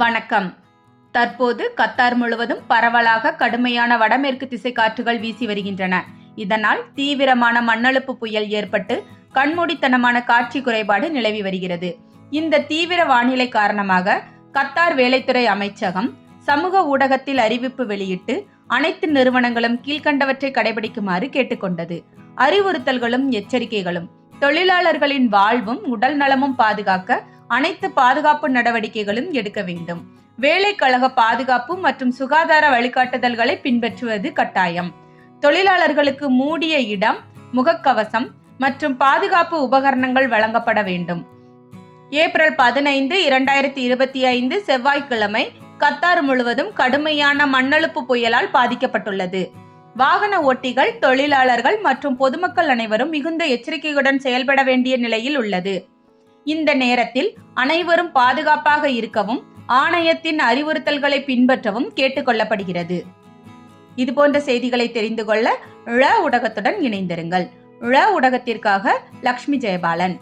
வணக்கம். தற்போது கத்தார் முழுவதும் பரவலாக கடுமையான வடமேற்கு திசை காற்றுகள் வீசி வருகின்றன. இதனால் தீவிரமான மண்ணெழுப்பு புயல் ஏற்பட்டு கண்மூடித்தனமான காட்சி குறைபாடு நிலவி வருகிறது. இந்த தீவிர வானிலை காரணமாக கத்தார் வேலைத்துறை அமைச்சகம் சமூக ஊடகத்தில் அறிவிப்பு வெளியிட்டு அனைத்து நிறுவனங்களும் கீழ்க்கண்டவற்றை கடைபிடிக்குமாறு கேட்டுக்கொண்டது. அறிவுறுத்தல்களும் எச்சரிக்கைகளும் தொழிலாளர்களின் வாழ்வும் உடல் நலமும் பாதுகாக்க அனைத்து பாதுகாப்பு நடவடிக்கைகளும் எடுக்க வேண்டும். வேலைக்கழக பாதுகாப்பு மற்றும் சுகாதார வழிகாட்டுதல்களை பின்பற்றுவது கட்டாயம். தொழிலாளர்களுக்கு மூடிய இடம் முகக்கவசம் மற்றும் பாதுகாப்பு உபகரணங்கள் வழங்கப்பட வேண்டும். ஏப்ரல் பதினைந்து இரண்டாயிரத்தி இருபத்தி ஐந்து செவ்வாய்க்கிழமை கத்தார் முழுவதும் கடுமையான மண்ணெழுப்பு புயலால் பாதிக்கப்பட்டுள்ளது. வாகன ஓட்டிகள் தொழிலாளர்கள் மற்றும் பொதுமக்கள் அனைவரும் மிகுந்த எச்சரிக்கையுடன் செயல்பட வேண்டிய நிலையில் உள்ளது. இந்த நேரத்தில் அனைவரும் பாதுகாப்பாக இருக்கவும் ஆணையத்தின் அறிவுறுத்தல்களை பின்பற்றவும் கேட்டுக்கொள்ளப்படுகிறது. இதுபோன்ற செய்திகளை தெரிந்து கொள்ள ழ ஊடகத்துடன் இணைந்திருங்கள். ழ ஊடகத்திற்காக லக்ஷ்மி ஜெயபாலன்.